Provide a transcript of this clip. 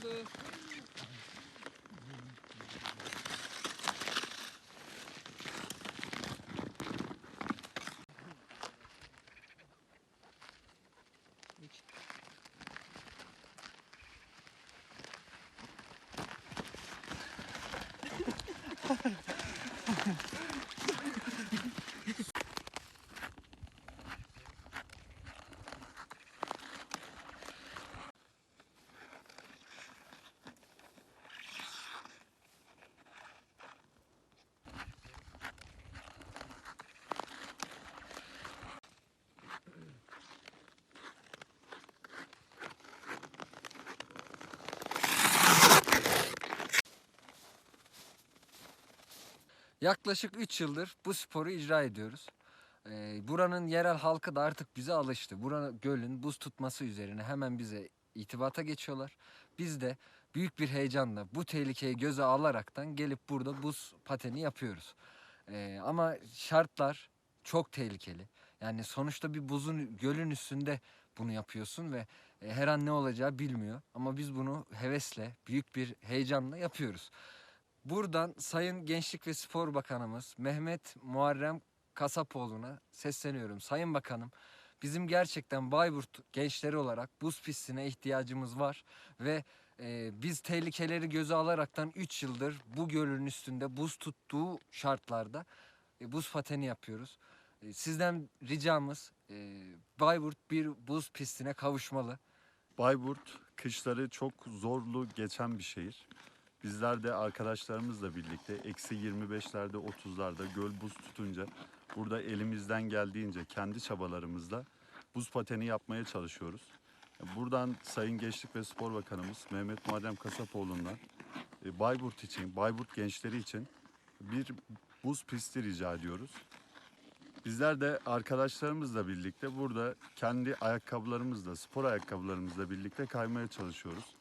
です。Yaklaşık 3 yıldır bu sporu icra ediyoruz. Ee, buranın yerel halkı da artık bize alıştı. Buranın gölün buz tutması üzerine hemen bize itibata geçiyorlar. Biz de büyük bir heyecanla bu tehlikeyi göze alaraktan gelip burada buz pateni yapıyoruz. Ee, ama şartlar çok tehlikeli. Yani sonuçta bir buzun gölün üstünde bunu yapıyorsun ve e, her an ne olacağı bilmiyor. Ama biz bunu hevesle, büyük bir heyecanla yapıyoruz. Buradan Sayın Gençlik ve Spor Bakanımız Mehmet Muharrem Kasapoğlu'na sesleniyorum. Sayın Bakanım, bizim gerçekten Bayburt gençleri olarak buz pistine ihtiyacımız var ve e, biz tehlikeleri göze alaraktan 3 yıldır bu gölün üstünde buz tuttuğu şartlarda e, buz pateni yapıyoruz. E, sizden ricamız e, Bayburt bir buz pistine kavuşmalı. Bayburt kışları çok zorlu geçen bir şehir. Bizler de arkadaşlarımızla birlikte eksi 25'lerde 30'larda göl buz tutunca burada elimizden geldiğince kendi çabalarımızla buz pateni yapmaya çalışıyoruz. Buradan Sayın Gençlik ve Spor Bakanımız Mehmet Muharrem Kasapoğlu'ndan e, Bayburt için, Bayburt gençleri için bir buz pisti rica ediyoruz. Bizler de arkadaşlarımızla birlikte burada kendi ayakkabılarımızla, spor ayakkabılarımızla birlikte kaymaya çalışıyoruz.